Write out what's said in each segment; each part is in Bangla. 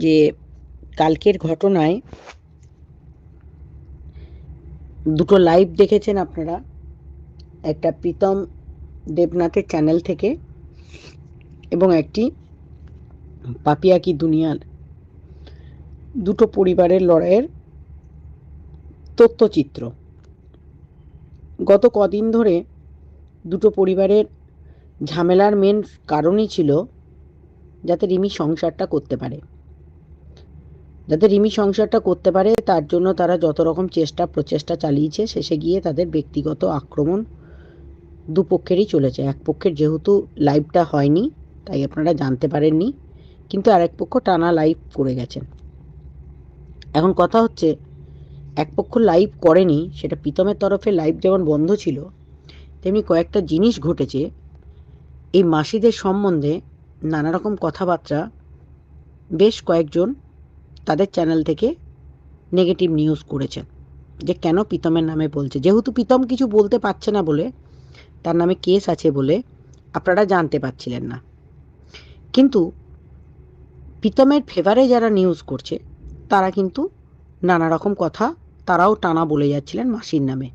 যে কালকের ঘটনায় দুটো লাইভ দেখেছেন আপনারা। একটা প্রীতম দেবনাথের চ্যানেল থেকে এবং একটি পাপিয়া কি দুনিয়ার। দুটো পরিবারের লড়াইয়ের তথ্যচিত্র। গত কদিন ধরে দুটো পরিবারের ঝামেলার মেন কারণই ছিল যাতে রিমি সংসারটা করতে পারে। যাতে রিমি সংসারটা করতে পারে, তার জন্য তারা যত রকম চেষ্টা, প্রচেষ্টা চালিয়েছে, শেষে গিয়ে তাদের ব্যক্তিগত আক্রমণ দুপক্ষেরই চলেছে। এক পক্ষের যেহেতু লাইভটা হয়নি, তাই আপনারা জানতে পারেননি, কিন্তু আরেক পক্ষ টানা লাইভ করে গেছেন এখন কথা হচ্ছে, এক পক্ষ লাইভ করেনি, সেটা প্রীতমের তরফে লাইভ যেমন বন্ধ ছিল, তেমনি কয়েকটা জিনিস ঘটেছে। এই মাসিদের সম্বন্ধে নানা রকম কথাবার্তা বেশ কয়েকজন তাদের চ্যানেল থেকে নেগেটিভ নিউজ করেছেন যে কেন প্রীতমের নামে বলছে। যেহেতু প্রীতম কিছু বলতে পারছে না বলে, তার নামে কেস আছে বলে আপনারা জানতে পারছিলেন না। কিন্তু প্রীতমের ফেভারে যারা নিউজ করছে, তারা কিন্তু নানা রকম কথা তারাও টানা বলে যাচ্ছিলেন মাসির নামে।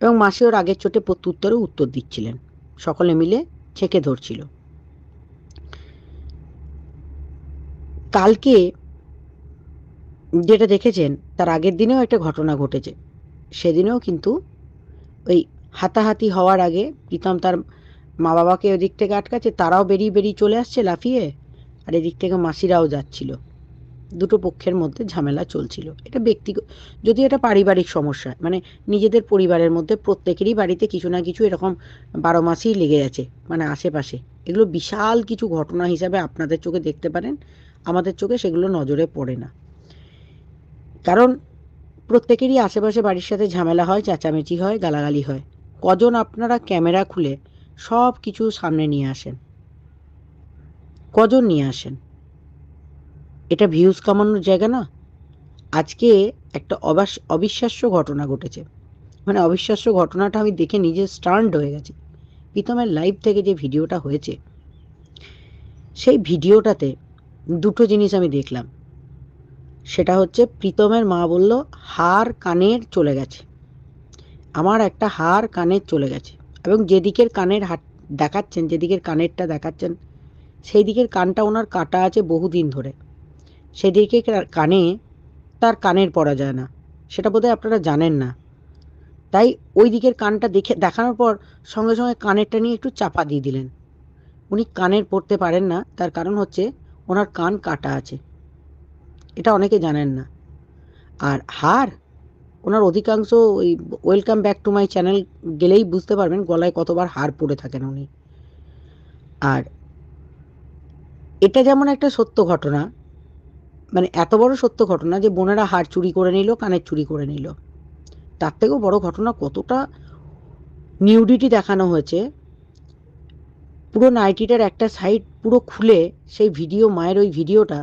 এবং মাসি ওর আগের চোটে প্রত্যুত্তরে উত্তর দিচ্ছিলেন। সকলে মিলে ছেঁকে ধরছিল। কালকে যেটা দেখেছেন, তার আগের দিনেও একটা ঘটনা ঘটেছে। সেদিনেও কিন্তু ওই হাতাহাতি হওয়ার আগে প্রীতম তার মা বাবাকে ওদিক থেকে আটকাচ্ছে, তারাও বেরিয়ে বেরিয়ে চলে আসছে লাফিয়ে, আর এদিক থেকে মাসিরাও যাচ্ছিল। দুটো পক্ষের মধ্যে ঝামেলা চলছিল। এটা ব্যক্তিগত যদি এটা পারিবারিক সমস্যা মানে নিজেদের পরিবারের মধ্যে প্রত্যেকেরই বাড়িতে কিছু না কিছু এরকম বারো মাসেই লেগে আছে মানে আশেপাশে। এগুলো বিশাল কিছু ঘটনা হিসাবে আপনাদের চোখে দেখতে পারেন। আমাদের চোখে সেগুলো নজরে পড়ে না। কারণ প্রত্যেকেরই আশেপাশে বাড়ির সাথে ঝামেলা হয়, চেঁচামেচি হয়, গালাগালি হয়। কজন আপনারা ক্যামেরা খুলে সব কিছু সামনে নিয়ে আসেন? কজন নিয়ে আসেন? এটা ভিউজ কামানোর জায়গা না। আজকে একটা অবাস, অবিশ্বাস্য ঘটনা ঘটেছে। মানে অবিশ্বাস্য ঘটনাটা আমি দেখে নিজে স্টান্ড হয়ে গেছি। প্রীতমের লাইভ থেকে যে ভিডিওটা হয়েছে, সেই ভিডিওটাতে দুটো জিনিস আমি দেখলাম। সেটা হচ্ছে প্রীতমের মা বলল, হার কানের চলে গেছে। আমার একটা হার কানের চলে গেছে। এবং যেদিকের কানের হাট, দেখাচ্ছেন, যেদিকের কানেরটা দেখাচ্ছেন সেই দিকের কানটা ওনার কাটা আছে বহুদিন ধরে। সেদিকে কানে তার কানের পরা যায় না। সেটা বোধহয় আপনারা জানেন না। তাই ওই দিকের কানটা দেখে, দেখানোর পর সঙ্গে সঙ্গে কানেরটা নিয়ে একটু চাপা দিয়ে দিলেন। উনি কানের পড়তে পারেন না। তার কারণ হচ্ছে ওনার কান কাটা আছে। এটা অনেকে জানেন না। আর হার, ওনার অধিকাংশ ওই welcome back to my channel গেলেই বুঝতে পারবেন গলায় কতবার হার পড়ে থাকেন উনি। আর এটা যেমন একটা সত্য ঘটনা মানে এত বড় সত্য ঘটনা যে বোনেরা হার চুরি করে নিল, কানের চুরি করে নিল। তার থেকেও বড় ঘটনা কতটা নিউডিটি দেখানো হয়েছে পুরো নাইটিটার একটা সাইড পুরো খুলে সেই ভিডিও মায়ের ওই ভিডিওটা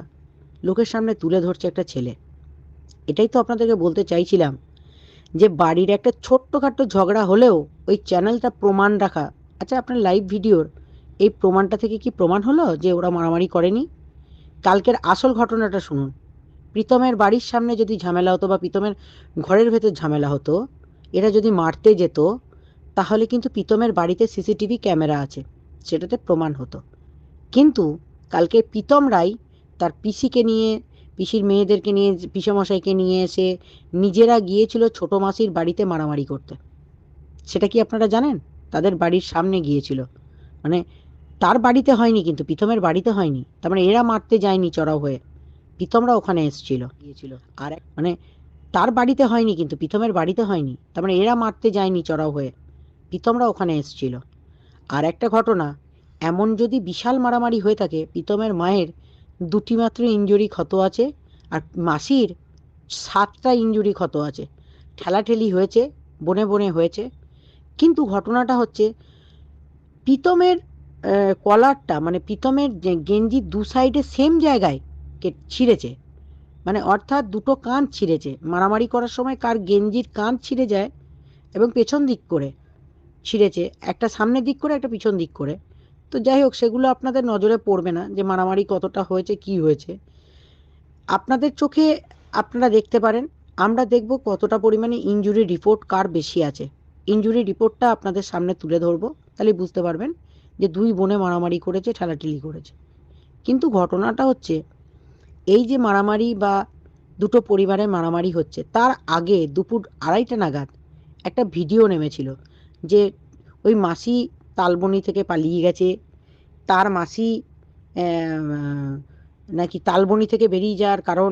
লোকের সামনে তুলে ধরছে একটা ছেলে। এটাই তো আপনাদেরকে বলতে চাইছিলাম যে বাড়ির একটা ছোট্টখাট্ট ঝগড়া হলেও ওই চ্যানেলটা প্রমাণ রাখা। আচ্ছা আপনার লাইভ ভিডিওর এই প্রমাণটা থেকে কি প্রমাণ হলো যে ওরা মারামারি করেনি? কালকের আসল ঘটনাটা শুনুন। প্রীতমের বাড়ির সামনে যদি ঝামেলা হতো বা প্রীতমের ঘরের ভেতর ঝামেলা হতো, এরা যদি মারতে যেত, তাহলে কিন্তু প্রীতমের বাড়িতে সিসিটিভি ক্যামেরা আছে। সেটাতে প্রমাণ হতো। কিন্তু কালকে প্রীতম রায় তার পিসিকে নিয়ে, পিসির মেয়েদেরকে নিয়ে, পিসেমশাইকে নিয়ে এসে নিজেরা গিয়েছিল ছোটো মাসির বাড়িতে মারামারি করতে। সেটা কি আপনারা জানেন? তাদের বাড়ির সামনে গিয়েছিল। মানে তার বাড়িতে হয়নি কিন্তু, প্রীতমের বাড়িতে হয়নি। তার মানে এরা মারতে যায়নি চড়াও হয়ে। প্রীতমরা ওখানে এসছিল, গিয়েছিল। আর মানে তার বাড়িতে হয়নি কিন্তু, প্রীতমের বাড়িতে হয়নি। তার মানে এরা মারতে যায়নি চড়াও হয়ে। প্রীতমরা ওখানে এসছিল। আর একটা ঘটনা, এমন যদি বিশাল মারামারি হয়ে থাকে, প্রীতমের মায়ের দুটি মাত্র ইঞ্জুরি ক্ষত আছে আর মাসির সাতটা ইঞ্জুরি ক্ষত আছে। ঠেলাঠেলি হয়েছে, বনে বনে হয়েছে। কিন্তু ঘটনাটা হচ্ছে, প্রীতমের কলারটা মানে প্রীতমের গেঞ্জির দু সাইডে সেম জায়গায় কে ছিঁড়েছে। মানে অর্থাৎ দুটো কান ছিঁড়েছে। মারামারি করার সময় কার গেঞ্জির কান ছিঁড়ে যায় এবং পেছন দিক করে। ছিঁড়েছে, একটা সামনের দিক করে, একটা পিছন দিক করে। তো যাই হোক, সেগুলো আপনাদের নজরে পড়বে না যে মারামারি কতটা হয়েছে, কি হয়েছে। আপনাদের চোখে আপনারা দেখতে পারেন, আমরা দেখব কতটা পরিমাণে ইনজুরি রিপোর্ট কার বেশি আছে। ইনজুরি রিপোর্টটা আপনাদের সামনে তুলে ধরবো, তাহলে বুঝতে পারবেন যে দুই বোনে মারামারি করেছে, ঠেলাঠেলি করেছে। কিন্তু ঘটনাটা হচ্ছে, এই যে মারামারি বা দুটো পরিবারে মারামারি হচ্ছে, তার আগে দুপুর আড়াইটা নাগাদ একটা ভিডিও নেমেছিল। যে ওই মাসি তালবনি থেকে পালিয়ে গেছে। তার মাসি নাকি তালবনি থেকে বেরিয়ে যাওয়ার কারণ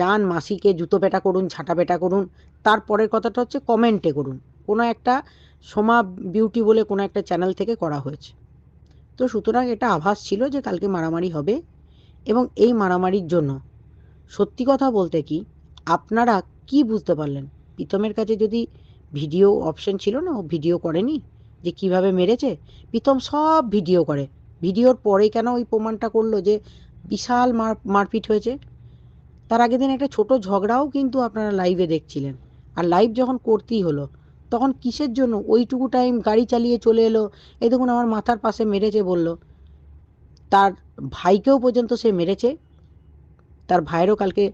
যান মাসিকে জুতো পেটা করুন ঝাঁটা পেটা করুন। তারপরের কথাটা হচ্ছে কমেন্টে করুন। কোনো একটা সোমা বিউটি বলে কোনো একটা চ্যানেল থেকে করা হয়েছে। তো সুতরাং এটা আভাস ছিল যে কালকে মারামারি হবে এবং এই মারামারির জন্য। সত্যি কথা বলতে কি, আপনারা কি বুঝতে পারলেন? প্রীতমের কাছে যদি ভিডিও অপশন ছিল না, ও ভিডিও করেনি যে কীভাবে মেরেছে। প্রীতম সব ভিডিও করে। ভিডিওর পরে কেন ওই প্রমাণটা করল যে বিশাল মার, মারপিট হয়েছে? তার আগের দিন একটা ছোট ঝগড়াও কিন্তু আপনারা লাইভে দেখছিলেন। আর লাইভ যখন করতেই হলো, তখন কিসের জন্য ওইটুকু টাইম গাড়ি চালিয়ে চলে এলো? এই দেখুন আমার মাথার পাশে মেরেছে বলল। তার ভাইকেও পর্যন্ত সে মেরেছে। তার ভাইয়েরও কালকে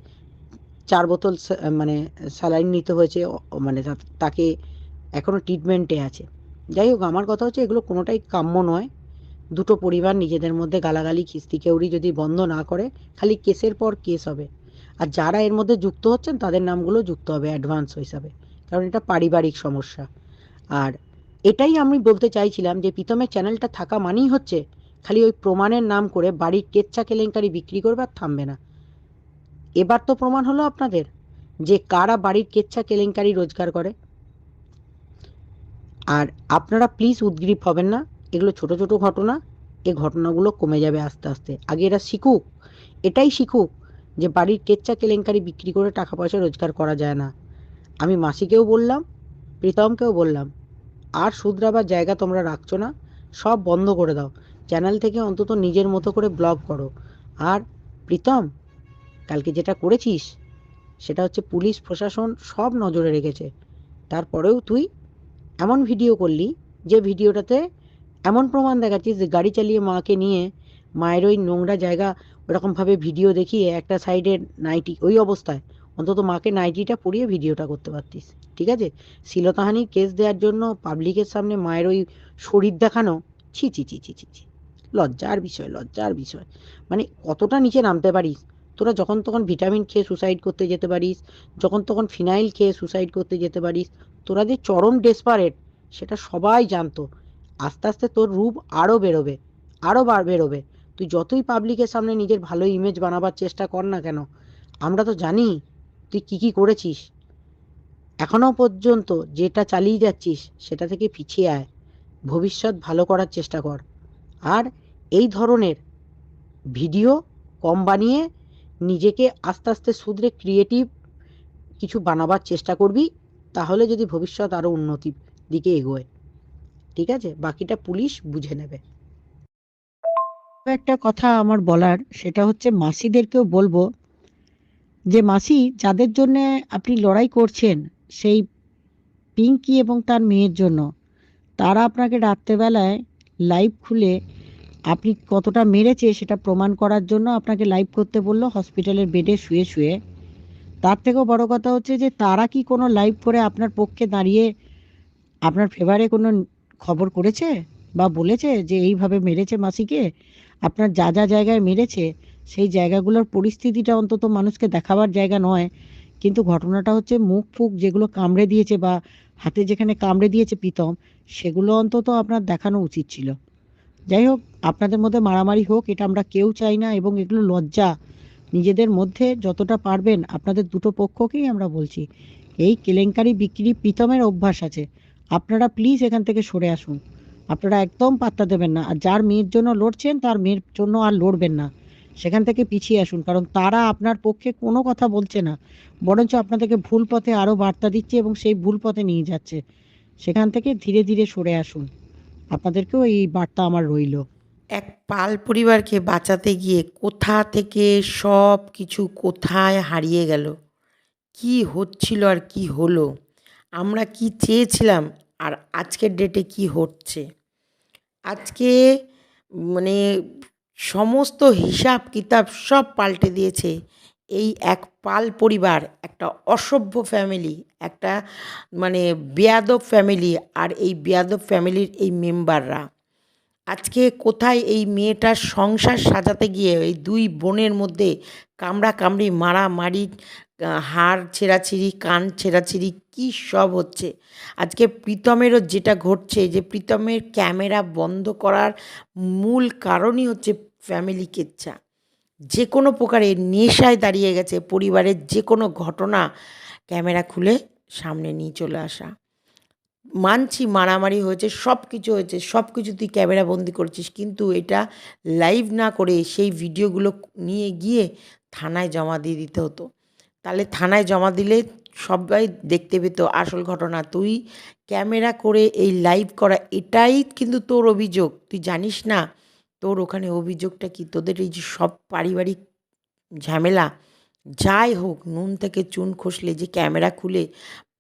চার বোতল মানে স্যালাইন নিতে হয়েছে মানে তাকে এখনও ট্রিটমেন্টে আছে। যাই হোক, আমার কথা হচ্ছে এগুলো কোনোটাই কাম্য নয়। দুটো পরিবার নিজেদের মধ্যে গালাগালি, খিস্তি কেউরি যদি বন্ধ না করে, খালি কেসের পর কেস হবে। আর যারা এর মধ্যে যুক্ত হচ্ছেন, তাদের নামগুলো যুক্ত হবে অ্যাডভান্স হিসাবে, কারণ এটা পারিবারিক সমস্যা। আর এটাই আমি বলতে চাইছিলাম যে, প্রীতমের চ্যানেলটা থাকা মানেই হচ্ছে, খালি ওই প্রমাণের নাম করে বাড়ির কেচ্ছা কেলেঙ্কারি বিক্রি করবে আর থামবে না। এবার তো প্রমাণ হলো আপনাদের যে কারা বাড়ির কেচ্ছা কেলেঙ্কারি রোজগার করে। আর আপনারা প্লিজ উদ্গ্রীব হবেন না, এগুলো ছোট ছোট ঘটনা, এ ঘটনাগুলো কমে যাবে আস্তে আস্তে। আগে এরা শিখুক, এটাই শিখুক যে বাড়ির কেচ্চা কেলেঙ্কারি বিক্রি করে টাকা পয়সা রোজগার করা যায় না। আমি মাসিকেও বললাম, প্রীতমকেও বললাম, আর শুধরাবার জায়গা তোমরা রাখছো না, সব বন্ধ করে দাও। চ্যানেল থেকে অন্তত নিজের মতো করে ব্লগ করো। আর প্রীতম কালকে যেটা করেছিস, সেটা হচ্ছে পুলিশ, প্রশাসন সব নজরে রেখেছে। তারপরেও তুই এমন ভিডিও করলি যে ভিডিওটাতে এমন প্রমাণ দেখাচ্ছিস যে গাড়ি চালিয়ে মাকে নিয়ে মায়ের ওই নোংরা জায়গা ওরকমভাবে ভিডিও দেখিয়ে একটা সাইডে নাইটি, ওই অবস্থায় অন্তত মাকে নাইটিটা পরিয়ে ভিডিওটা করতে পারতিস। ঠিক আছে? শিলতাহানির কেস দেওয়ার জন্য পাবলিকের সামনে মায়ের ওই শরীর দেখানো, ছি ছি ছি ছি ছি ছি। লজ্জার বিষয় লজ্জার বিষয়। মানে কতটা নিচে নামতে পারিস? তোরা যখন তখন ভিটামিন খেয়ে সুসাইড করতে যেতে পারিস, যখন তখন ফিনাইল খেয়ে সুসাইড করতে যেতে পারিস, তোরা যে চরম ডেসপারেট সেটা সবাই জানতো। আস্তে আস্তে তোর রূপ আরও বেরোবে আরও বার বেরোবে। তুই যতই পাবলিকের সামনে নিজের ভালো ইমেজ বানাবার চেষ্টা কর না কেন, আমরা তো জানি তুই কি কি করেছিস। এখনও পর্যন্ত যেটা চালিয়ে যাচ্ছিস, সেটা থেকে পিছিয়ে আয়। ভবিষ্যৎ ভালো করার চেষ্টা কর। আর এই ধরনের ভিডিও কম বানিয়ে নিজেকে আস্তে আস্তে শুধরে ক্রিয়েটিভ কিছু বানাবার চেষ্টা করবি, তাহলে যদি ভবিষ্যৎ আরও উন্নতির দিকে এগোয়। ঠিক আছে? বাকিটা পুলিশ বুঝে নেবে। একটা কথা আমার বলার, সেটা হচ্ছে মাসিদেরকেও বলব যে, মাসি, যাদের জন্য আপনি লড়াই করছেন, সেই পিঙ্কি এবং তার মেয়ের জন্য, তারা আপনাকে রাত্রেবেলায় লাইভ খুলে আপনি কতটা মেরেছে সেটা প্রমাণ করার জন্য আপনাকে লাইভ করতে বলল হসপিটালের বেডে শুয়ে শুয়ে। তার থেকেও বড় কথা হচ্ছে যে তারা কি কোনো লাইভ করে আপনার পক্ষে দাঁড়িয়ে আপনার ফেভারে কোনো খবর করেছে বা বলেছে যে এইভাবে মেরেছে মাসিকে? আপনার যা যা জায়গায় মেরেছে, সেই জায়গাগুলোর পরিস্থিতিটা অন্তত মানুষকে দেখাবার জায়গা নয়। কিন্তু ঘটনাটা হচ্ছে মুখ ফুক যেগুলো কামড়ে দিয়েছে বা হাতে যেখানে কামড়ে দিয়েছে প্রীতম, সেগুলো অন্তত আপনার দেখানো উচিত ছিল। যাই হোক আপনাদের মধ্যে মারামারি হোক, এটা আমরা কেউ চাই না এবং এগুলো লজ্জা। নিজেদের মধ্যে যতটা পারবেন, আপনাদের দুটো পক্ষকেই আমরা বলছি। এই কেলেঙ্কারি বিক্রি প্রীতমের অভ্যাস আছে। আপনারা প্লিজ এখান থেকে সরে আসুন। আপনারা একদম পাত্তা দেবেন না। আর যার মেয়ের জন্য লড়ছেন, তার মেয়ের জন্য আর লড়বেন না। সেখান থেকে পিছিয়ে আসুন, কারণ তারা আপনার পক্ষে কোনো কথা বলছে না। বরঞ্চ আপনাদেরকে ভুল পথে আরও বার্তা দিচ্ছে এবং সেই ভুল পথে নিয়ে যাচ্ছে। সেখান থেকে ধীরে ধীরে সরে আসুন। আপনাদেরকেও এই বার্তা আমার রইল। এক পাল পরিবারকে বাঁচাতে গিয়ে কোথা থেকে সব কিছু কোথায় হারিয়ে গেল? কি হচ্ছিল আর কি হলো? আমরা কি চেয়েছিলাম আর আজকের ডেটে কি হচ্ছে? আজকে মানে সমস্ত হিসাব কিতাব সব পাল্টে দিয়েছে এই এক পাল পরিবার, একটা অসভ্য ফ্যামিলি একটা মানে বেয়াদব ফ্যামিলি আর এই বেয়াদব ফ্যামিলির এই মেম্বাররা আজকে কোথায় এই মেয়েটার সংসার সাজাতে গিয়ে এই দুই বোনের মধ্যে কামড়া কামড়ি, মারামারি হাড় ছেঁড়াছিড়ি, কান ছেঁড়াছিড়ি, কী সব হচ্ছে? আজকে প্রীতমেরও যেটা ঘটছে যে প্রীতমের ক্যামেরা বন্ধ করার মূল কারণই হচ্ছে ফ্যামিলি কেচ্ছা। যে কোনো প্রকারে নেশায় দাঁড়িয়ে গেছে পরিবারের যে কোনো ঘটনা ক্যামেরা খুলে সামনে নিয়ে চলে আসা। মানছি মারামারি হয়েছে সব কিছু হয়েছে সব কিছু তুই ক্যামেরা বন্দি করেছিস, কিন্তু এটা লাইভ না করে সেই ভিডিওগুলো নিয়ে গিয়ে থানায় জমা দিয়ে দিতে হতো। তাহলে থানায় জমা দিলে সবাই দেখতে পেত আসল ঘটনা। তুই ক্যামেরা করে এই লাইভ করা, এটাই কিন্তু তোর অভিযোগ। তুই জানিস না তোর ওখানে অভিযোগটা কি? তোদের এই যে সব পারিবারিক ঝামেলা, যাই হোক, নুন থেকে চুন খসলে, যে ক্যামেরা খুলে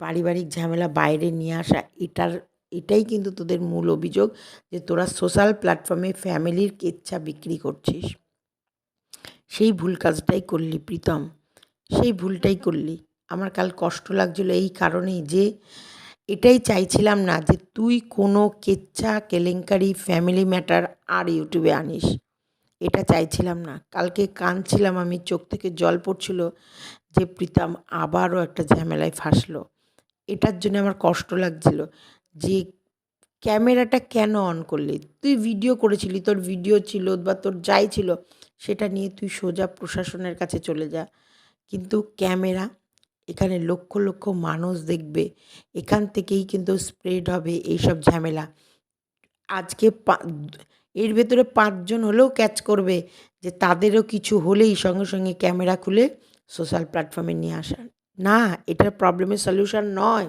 পারিবারিক ঝামেলা বাইরে নিয়ে আসা, এটার, এটাই কিন্তু তোদের মূল অভিযোগ যে তোরা সোশ্যাল প্ল্যাটফর্মে ফ্যামিলির কেচ্ছা বিক্রি করছিস। সেই ভুল কাজটাই করলি, প্রীতম। সেই ভুলটাই করলি। আমার কাল কষ্ট লাগছিল এই কারণেই যে এটাই চাইছিলাম না যে তুই কোনো কেচ্ছা, কেলেঙ্কারি ফ্যামিলি ম্যাটার আর ইউটিউবে আনিস। এটা চাইছিলাম না। কালকে কাঁদছিলাম আমি, চোখ থেকে জল পড়ছিল যে প্রীতম আবারও একটা ঝামেলায় ফাঁসলো। এটার জন্য আমার কষ্ট লাগছিল যে ক্যামেরাটা কেন অন করলি? তুই ভিডিও করেছিলি, তোর ভিডিও ছিল বা তোর যাই ছিল, সেটা নিয়ে তুই সোজা প্রশাসনের কাছে চলে যা। কিন্তু ক্যামেরা এখানে লক্ষ লক্ষ মানুষ দেখবে, এখান থেকেই কিন্তু স্প্রেড হবে এইসব ঝামেলা। আজকে এর ভেতরে পাঁচজন হলেও ক্যাচ করবে যে তাদেরও কিছু হলেই সঙ্গে সঙ্গে ক্যামেরা খুলে সোশ্যাল প্ল্যাটফর্মে নিয়ে আসা না এটা প্রবলেমের সলিউশন নয়।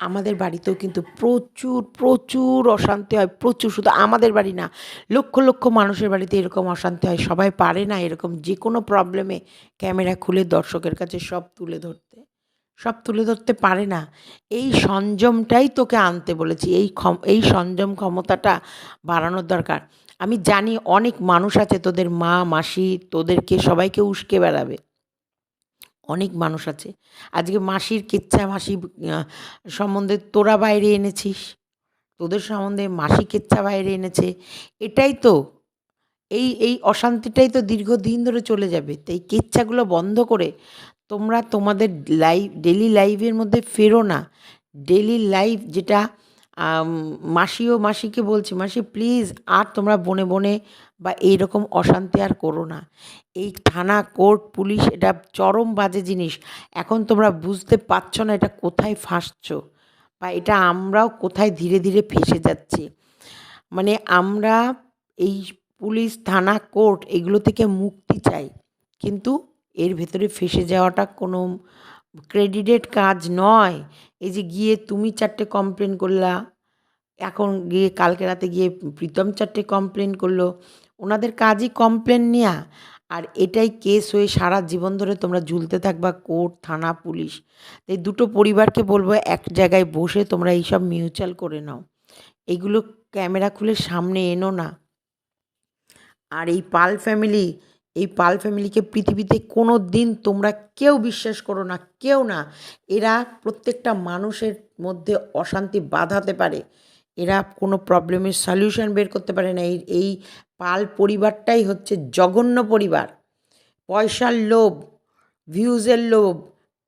আমাদের বাড়িতেও কিন্তু প্রচুর প্রচুর অশান্তি হয়, প্রচুর। শুধু আমাদের বাড়ি না, লক্ষ লক্ষ মানুষের বাড়িতে এরকম অশান্তি হয়। সবাই পারে না এরকম যে কোনো প্রবলেমে ক্যামেরা খুলে দর্শকের কাছে সব তুলে ধরতে। সব তুলে ধরতে পারে না। এই সংযমটাই তোকে আনতে বলেছি। এই ক্ষম, এই সংযম ক্ষমতাটা বাড়ানোর দরকার। আমি জানি অনেক মানুষ আছে তোদের মা, মাসি, তোদেরকে সবাইকে উস্কে বেড়াবে। অনেক মানুষ আছে। আজকে মাসির কেচ্ছা মাসি সম্বন্ধে তোরা বাইরে এনেছিস? তোদের সম্বন্ধে মাসি কেচ্ছা বাইরে এনেছে? এটাই তো, এই এই অশান্তিটাই তো দীর্ঘদিন ধরে চলে যাবে। তাই কেচ্ছাগুলো বন্ধ করে তোমরা তোমাদের লাইভ ডেলি লাইভের মধ্যে ফেরো না। ডেলি লাইভ যেটা মাসিও মাসিকে বলছি, মাসি, প্লিজ, আর তোমরা বনে বনে বা এইরকম অশান্তি আর করো না। এই থানা, কোর্ট, পুলিশ, এটা চরম বাজে জিনিস। এখন তোমরা বুঝতে পারছ না এটা কোথায় ফাঁসছো বা এটা আমরাও কোথায় ধীরে ধীরে ফেসে যাচ্ছি। মানে আমরা এই পুলিশ, থানা, কোর্ট এগুলো থেকে মুক্তি চাই। কিন্তু এর ভেতরে ফেসে যাওয়াটা কোনো ক্রেডিটেড কাজ নয়। এই যে গিয়ে তুমি চারটে কমপ্লেন করলা, এখন গিয়ে কালকে রাতে গিয়ে প্রীতম চারটে কমপ্লেন করল ওনাদের কাজই কমপ্লেন নেওয়া আর এটাই কেস হয়ে সারা জীবন ধরে তোমরা ঝুলতে থাকবা কোর্ট থানা, পুলিশ। এই দুটো পরিবারকে বলব এক জায়গায় বসে তোমরা এইসব মিউচুয়াল করে নাও। এগুলো ক্যামেরা খুলে সামনে এনো না। আর এই পাল ফ্যামিলি এই পাল ফ্যামিলিকে পৃথিবীতে কোনো দিন তোমরা কেউ বিশ্বাস করো না, কেউ না। এরা প্রত্যেকটা মানুষের মধ্যে অশান্তি বাঁধাতে পারে। এরা কোনো প্রবলেমের সলিউশন বের করতে পারে না। এই এই পাল পরিবারটাই হচ্ছে জঘন্য পরিবার। পয়সার লোভ, ভিউজের লোভ,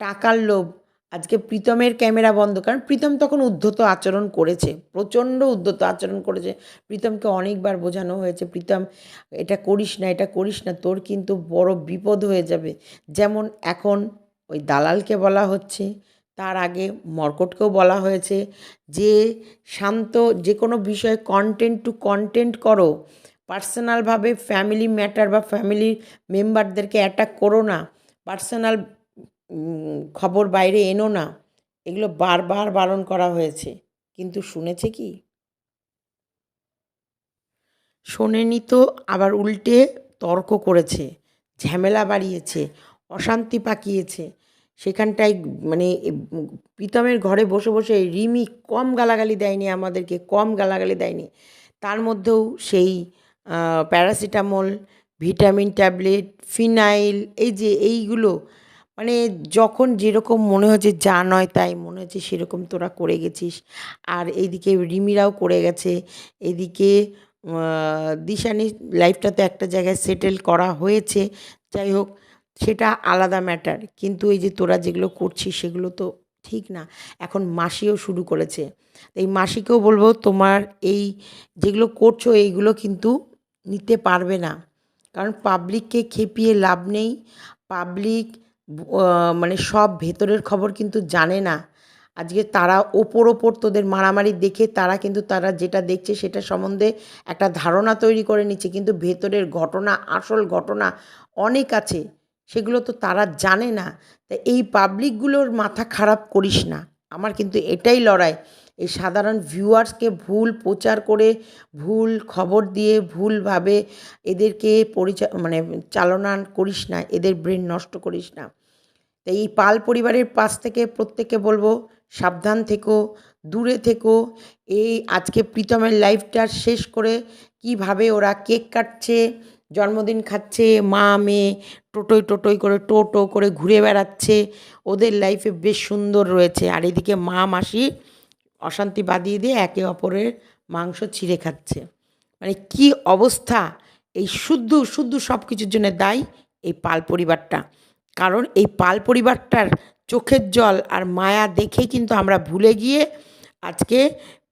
টাকার লোভ। আজকে প্রীতমের ক্যামেরা বন্ধ, কারণ প্রীতম তখন উদ্ধত আচরণ করেছে, প্রচণ্ড উদ্ধত আচরণ করেছে। প্রীতমকে অনেকবার বোঝানো হয়েছে, প্রীতম, এটা করিস না, এটা করিস না, তোর কিন্তু বড় বিপদ হয়ে যাবে। যেমন এখন ওই দালালকে বলা হচ্ছে, তার আগে মর্কটকেও বলা হয়েছে যে, শান্ত, যে কোনো বিষয়ে কন্টেন্ট টু কন্টেন্ট করো। পার্সোনালভাবে ফ্যামিলি ম্যাটার বা ফ্যামিলির মেম্বারদেরকে অ্যাটাক করো না। পার্সোনাল খবর বাইরে এনো না। এগুলো বারবার বারণ করা হয়েছে। কিন্তু শুনেছে কি? শোনেনি তো, আবার উল্টে তর্ক করেছে, ঝামেলা বাড়িয়েছে, অশান্তি পাকিয়েছে। সেখানটায় মানে প্রীতমের ঘরে বসে বসে রিমি কম গালাগালি দেয়নি আমাদেরকে, কম গালাগালি দেয়নি। তার মধ্যেও সেই প্যারাসিটামল, ভিটামিন ট্যাবলেট, ফিনাইল, এই যে এইগুলো মানে যখন যেরকম মনে হচ্ছে যা নয় তাই মনে হচ্ছে সেরকম তোরা করে গেছিস। আর এইদিকে রিমিরাও করে গেছে। এদিকে দিশানি লাইফটা তো একটা জায়গায় সেটেল করা হয়েছে। যাই হোক, সেটা আলাদা ম্যাটার কিন্তু এই যে তোরা যেগুলো করছিস সেগুলো তো ঠিক না। এখন মাসিও শুরু করেছে। এই মাসিকেও বলব তোমার এই যেগুলো করছ এইগুলো কিন্তু নিতে পারবে না। কারণ পাবলিককে খেপিয়ে লাভ নেই। পাবলিক মানে সব ভেতরের খবর কিন্তু জানে না। আজকে তারা ওপর ওপর তোদের মারামারি দেখে তারা কিন্তু তারা যেটা দেখছে সেটা সম্বন্ধে একটা ধারণা তৈরি করে নিচ্ছে। কিন্তু ভেতরের ঘটনা, আসল ঘটনা অনেক আছে, সেগুলো তো তারা জানে না। তা এই পাবলিকগুলোর মাথা খারাপ করিস না। আমার কিন্তু এটাই লড়াই। এই সাধারণ ভিউয়ার্সকে ভুল প্রচার করে, ভুল খবর দিয়ে ভুলভাবে এদেরকে পরিচা মানে চালনা করিস না, এদের ব্রেন নষ্ট করিস না। তাই এই পাল পরিবারের পাশ থেকে প্রত্যেককে বলব, সাবধান থেকো, দূরে থেকো। এই আজকে প্রীতমের লাইফটা শেষ করে কীভাবে ওরা কেক কাটছে, জন্মদিন খাচ্ছে, মা, মেয়ে টোটোই টোটোই করে টো টো করে ঘুরে বেড়াচ্ছে, ওদের লাইফে বেশ সুন্দর রয়েছে। আর এদিকে মা, মাসি অশান্তি বাদিয়ে দিয়ে একে অপরের মাংস ছিঁড়ে খাচ্ছে। মানে কি অবস্থা? এই শুদ্ধ শুদ্ধ সব কিছুর জন্য দায়ী এই পাল পরিবারটা। কারণ এই পাল পরিবারটার চোখের জল আর মায়া দেখে কিন্তু আমরা ভুলে গিয়ে আজকে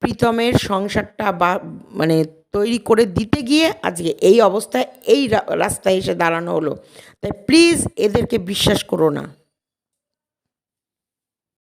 প্রীতমের সংসারটা বা মানে তৈরি করে দিতে গিয়ে আজকে এই অবস্থায় এই রাস্তায় এসে দাঁড়ানো হলো। তাই প্লিজ এদেরকে বিশ্বাস করো না।